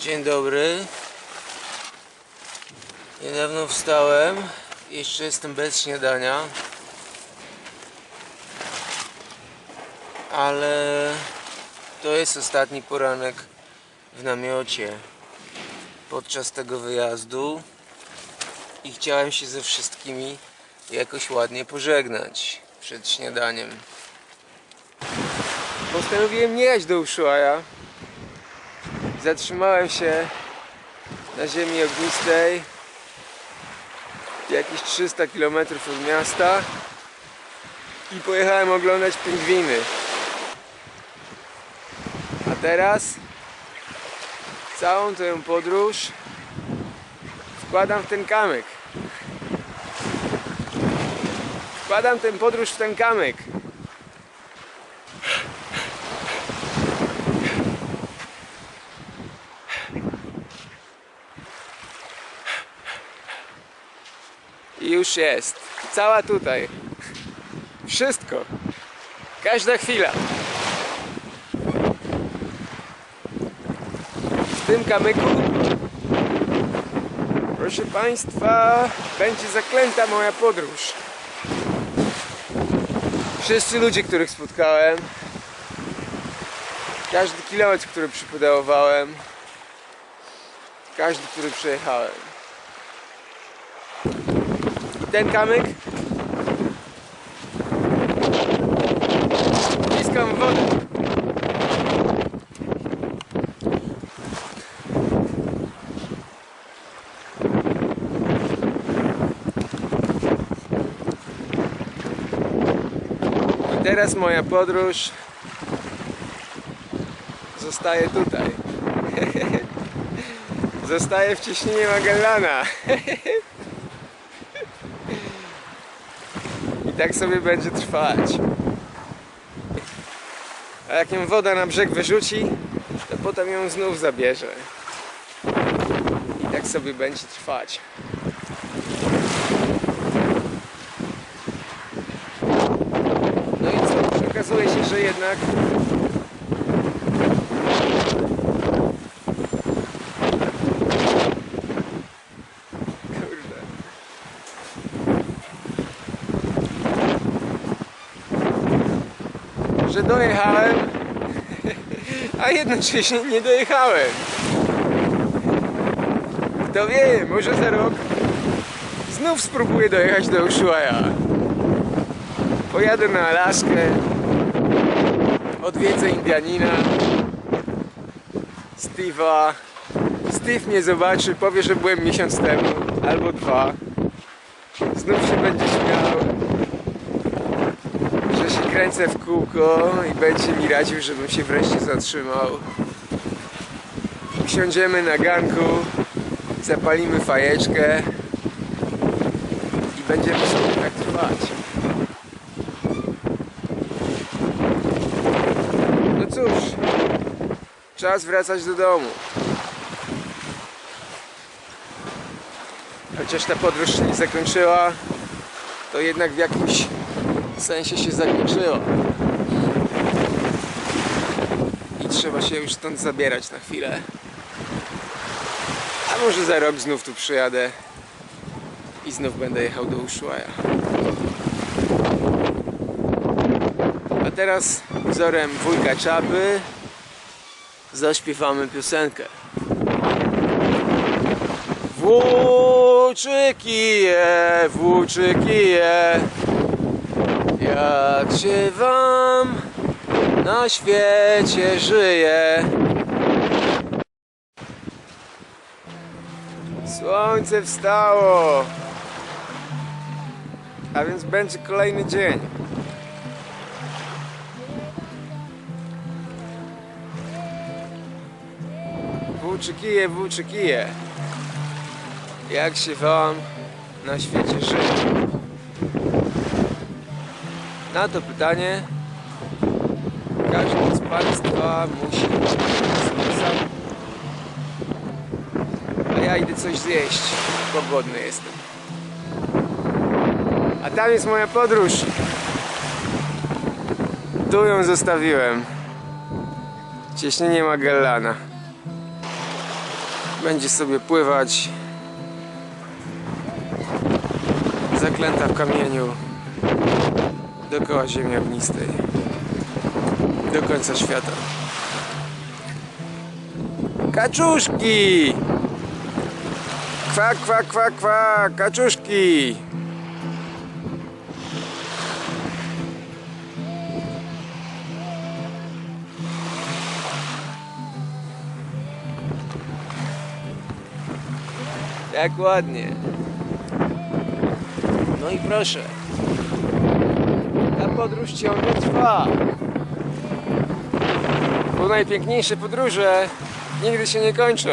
Dzień dobry. Niedawno wstałem. Jeszcze jestem bez śniadania. Ale to jest ostatni poranek w namiocie podczas tego wyjazdu i chciałem się ze wszystkimi jakoś ładnie pożegnać przed śniadaniem. Postanowiłem nie jechać do Ushuaia. Zatrzymałem się na ziemi ognistej jakieś 300 km od miasta i pojechałem oglądać pingwiny. A teraz całą tę podróż wkładam w ten kamyk. Wkładam tę podróż w ten kamyk. Już jest. Cała tutaj. Wszystko. Każda chwila. W tym kamyku, proszę Państwa, będzie zaklęta moja podróż. Wszyscy ludzie, których spotkałem, każdy kilometr, który przypedałowałem, każdy, który przejechałem. Ten kamyk Bliskam wodę. I teraz moja podróż zostaje tutaj. Zostaje w cieśninie Magellana. tak sobie będzie trwać. A jak ją woda na brzeg wyrzuci, to potem ją znów zabierze. I tak sobie będzie trwać. No i co? Okazuje się, że jednak że dojechałem, a jednocześnie nie dojechałem. Kto wie, może za rok znów spróbuję dojechać do Ushuaia. Pojadę na Alaskę, odwiedzę Indianina, Steve'a. Steve mnie zobaczy, powie, że byłem miesiąc temu, albo dwa. Znów się będzie śmiał kręcę w kółko i będzie mi radził, żebym się wreszcie zatrzymał. Usiądziemy na ganku, zapalimy fajeczkę i będziemy sobie tak trwać. No cóż, czas wracać do domu. Chociaż ta podróż się nie zakończyła, to jednak w jakimś w sensie się zakończyło. I trzeba się już stąd zabierać na chwilę. A może za rok znów tu przyjadę i znów będę jechał do Ushuaia. A teraz wzorem wujka Czapy zaśpiewamy piosenkę. Włóczyki, włóczyki, jak się wam na świecie żyje? Słońce wstało, a więc będzie kolejny dzień. Włóczy kije, włóczy kije. Jak się wam na świecie żyje? Na to pytanie każdy z Państwa musi sam. A ja idę coś zjeść, bo głodny jestem. A tam jest moja podróż. Tu ją zostawiłem. Cieśnienie Magellana. będzie sobie pływać zaklęta w kamieniu dookoła ziemi ognistej do końca świata. Kaczuszki! Kwa, kwa, kwa, kwa, kaczuszki! Jak ładnie. No i proszę. Podróż ciągle trwa. Bo najpiękniejsze podróże nigdy się nie kończą.